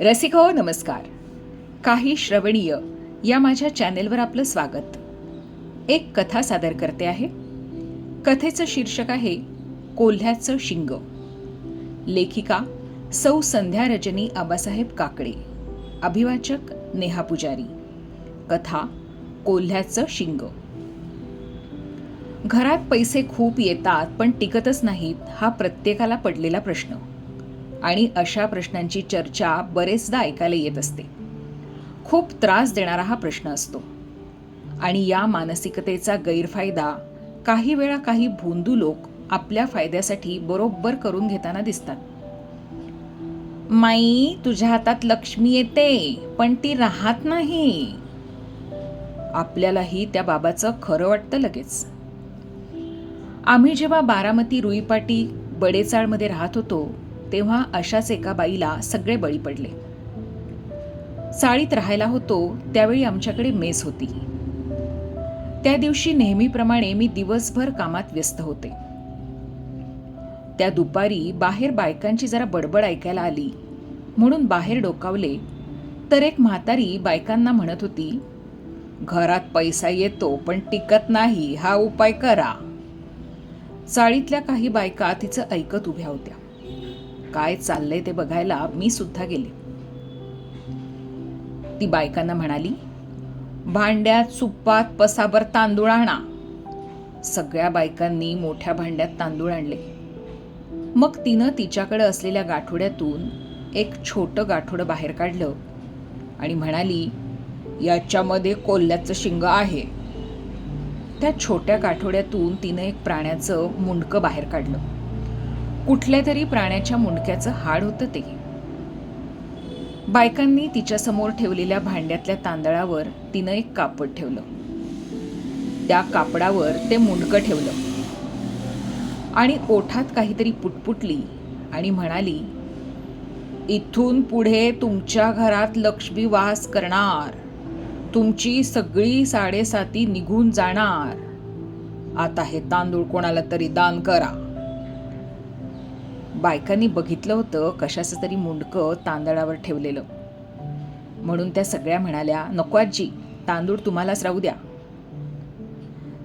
रसिको हो, नमस्कार. काही श्रवणीय या माझ्या चॅनेलवर आपलं स्वागत. एक कथा सादर करते आहे. कथेचं शीर्षक आहे कोल्ह्याचं शिंग. लेखिका सौ संध्या रजनी आबासाहेब काकडे. अभिवाचक नेहा पुजारी. कथा कोल्ह्याचं शिंग. घरात पैसे खूप येतात पण टिकतच नाहीत हा प्रत्येकाला पडलेला प्रश्न. आणि अशा प्रश्नांची चर्चा बरेचदा ऐकायला येत असते. खूप त्रास देणारा हा प्रश्न असतो. आणि या मानसिकतेचा गैरफायदा काही वेळा काही भोंदू लोक आपल्या फायद्यासाठी बरोबर करून घेताना दिसतात. माई तुझ्या हातात लक्ष्मी येते पण ती राहत नाही. आपल्यालाही त्या बाबाचं खरं वाटतं लगेच. आम्ही जेव्हा बारामती रुईपाटी बडेचाळमध्ये राहत होतो तेव्हा अशाच एका बाईला सगळे बळी पडले. चाळीत राहायला होतो त्यावेळी आमच्याकडे मेस होती. त्या दिवशी नेहमीप्रमाणे मी दिवसभर कामात व्यस्त होते. त्या दुपारी बाहेर बायकांची जरा बडबड ऐकायला आली. म्हणून बाहेर डोकावले. तर एक म्हातारी बायकांना म्हणत होती घरात पैसा येतो पण टिकत नाही हा उपाय करा. चाळीतल्या काही बायका तिचं ऐकत उभ्या होत्या. काय चाललंय ते बघायला मी सुद्धा गेले. ती बायकांना म्हणाली भांड्यात सुप्पात पसाभर तांदूळ आणा. सगळ्या बायकांनी मोठ्या भांड्यात तांदूळ आणले. मग तिनं तिच्याकडे असलेल्या गाठोड्यातून एक छोटं गाठोडं बाहेर काढलं आणि म्हणाली याच्यामध्ये कोल्ह्याचं शिंग आहे. त्या छोट्या गाठोड्यातून तिनं एक प्राण्याचं मुंडकं बाहेर काढलं. कुठल्या तरी प्राण्याच्या मुंडक्याचं हाड होतं ते. बायकांनी तिच्यासमोर ठेवलेल्या भांड्यातल्या तांदळावर तिनं एक कापड ठेवलं. त्या कापडावर ते मुंडकं ठेवलं. आणि ओठात काहीतरी पुटपुटली आणि म्हणाली इथून पुढे तुमच्या घरात लक्ष्मी वास करणार. तुमची सगळी साडेसाती निघून जाणार. आता हे तांदूळ कोणाला तरी दान करा. बायकांनी बघितलं होतं कशाचं तरी मुंडकं तांदळावर ठेवलेलं. म्हणून त्या सगळ्या म्हणाल्या नको आजी तांदूळ तुम्हालाच राहू द्या.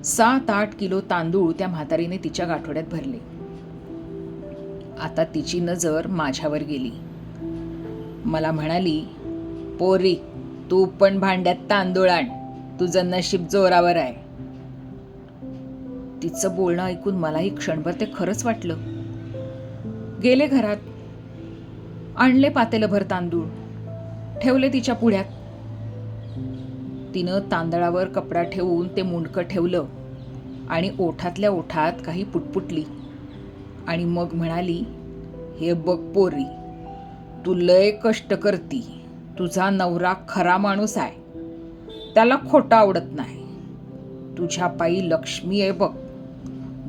सात आठ किलो तांदूळ त्या म्हातारीने तिच्या गाठोड्यात भरले. आता तिची नजर माझ्यावर गेली. मला म्हणाली पोरी तू पण भांड्यात तांदूळ आण. तुझं नशीब जोरावर आहे. तिचं बोलणं ऐकून मलाही क्षणभर ते खरंच वाटलं. गेले घरात आणले पातेलभर तांदूळ ठेवले तिच्या पुढ्यात. तिनं तांदळावर कपडा ठेवून ते मुंडकं ठेवलं आणि ओठातल्या ओठात काही पुटपुटली आणि मग म्हणाली हे बघ पोरी तू लय कष्ट करती. तुझा नवरा खरा माणूस आहे. त्याला खोटा आवडत नाही. तुझ्या पायी लक्ष्मी आहे बघ.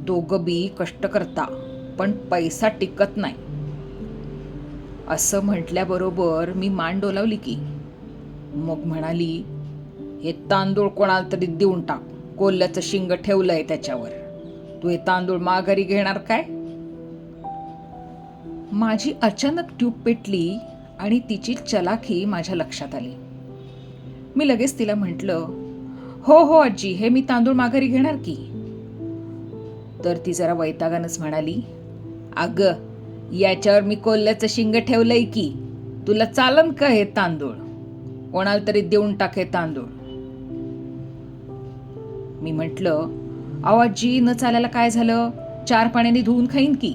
दोघं बी कष्ट करता. पण पैसा टिकत नाही. असं म्हटल्याबरोबर मी मान डोलावली की मग म्हणाली हे तांदूळ कोणाला तरी देऊन टाक. कोल्ह्याचं शिंग ठेवलंय त्याच्यावर. तू हे तांदूळ माघारी घेणार काय? माझी अचानक ट्यूब पेटली आणि तिची चलाखी माझ्या लक्षात आली. मी लगेच तिला म्हटलं हो हो आजी हे मी तांदूळ माघारी घेणार की. तर ती जरा वैतागानच म्हणाली अग याच्यावर मी कोल्ह्याचं शिंग ठेवलंय की तुला चालन का हे तांदूळ? कोणाला तरी देऊन टाक हे तांदूळ. मी म्हटलं आवाजी न चालायला काय झालं? चार पाण्याने धुवून खाईन की?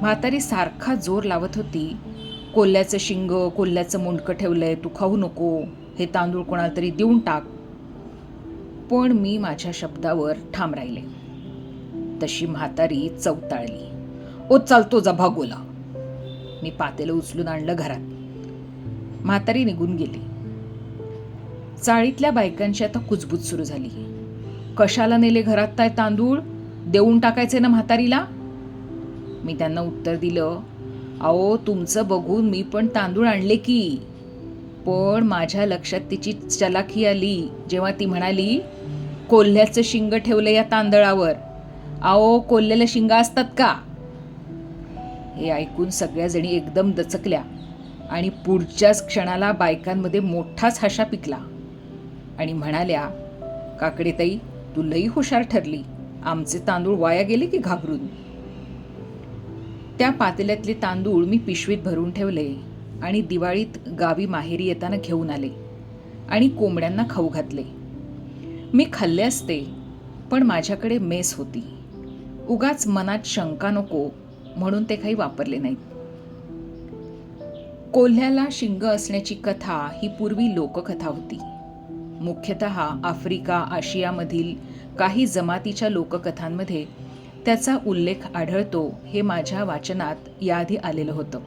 म्हातारी सारखा जोर लावत होती कोल्ह्याचं शिंग कोल्ह्याचं मुंडकं ठेवलंय तू खाऊ नको हे तांदूळ कोणाला तरी देऊन टाक. पण मी माझ्या शब्दावर ठाम राहिले. तशी म्हातारी चवताळली. ओ चालतो जा भागोला मी पातेलं उचलून आणलं घरात. म्हातारी निघून गेली. चाळीतल्या बायकांची आता कुजबूज सुरू झाली. कशाला नेले घरात काय तांदूळ? देऊन टाकायचे ना म्हातारीला? मी त्यांना उत्तर दिलं अहो तुमचं बघून मी पण तांदूळ आणले की. पण माझ्या लक्षात तिची चलाखी आली. जेव्हा ती म्हणाली कोल्ह्याचं शिंग ठेवलं या तांदळावर. आओ कोल्ह्याला शिंगा असतात का? हे ऐकून सगळ्या जणी एकदम दचकल्या आणि पुढच्याच क्षणाला बायकांमध्ये मोठाच हशा पिकला आणि म्हणाल्या काकडेताई तू लई हुशार ठरली. आमचे तांदूळ वाया गेले की घाबरून? त्या पातेल्यातले तांदूळ मी पिशवीत भरून ठेवले आणि दिवाळीत गावी माहेरी येताना घेऊन आले आणि कोंबड्यांना खाऊ घातले. मी खाल्ले असते पण माझ्याकडे मेस होती. उगाच मनात शंका नको म्हणून ते काही वापरले नाहीत. कोल्ह्याला शिंग असण्याची कथा ही पूर्वी लोककथा होती. मुख्यतः आफ्रिका आशियामधील काही जमातीच्या लोककथांमध्ये त्याचा उल्लेख आढळतो हे माझ्या वाचनात याआधी आलेलं होतं.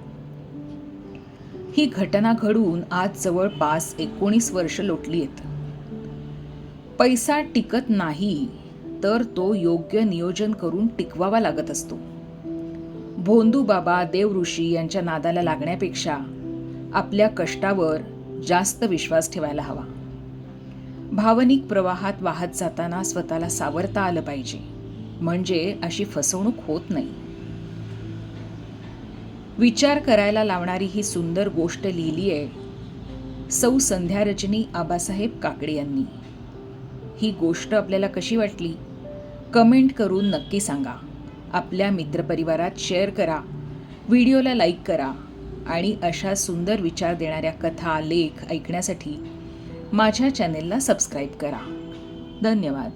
ही घटना घडून आज जवळपास एकोणीस वर्ष लोटली आहेत. पैसा टिकत नाही तर तो योग्य नियोजन करून टिकवावा लागत असतो. भोंदू बाबा देवऋषी यांच्या नादाला लागण्यापेक्षा आपल्या कष्टावर जास्त विश्वास ठेवायला हवा. भावनिक प्रवाहात वाहत जाताना स्वतःला सावरता आलं पाहिजे. म्हणजे अशी फसवणूक होत नाही. विचार करायला लावणारी ही सुंदर गोष्ट लिहिली आहे सौ संध्या रजनी आबासाहेब काकडे यांनी. ही गोष्ट आपल्याला कशी वाटली? कमेंट करून नक्की सांगा. आपल्या मित्रपरिवारात शेअर करा व्हिडिओला लाईक करा आणि अशा सुंदर विचार देणाऱ्या कथा लेख ऐकण्यासाठी माझ्या चॅनेलला सबस्क्राईब करा. धन्यवाद.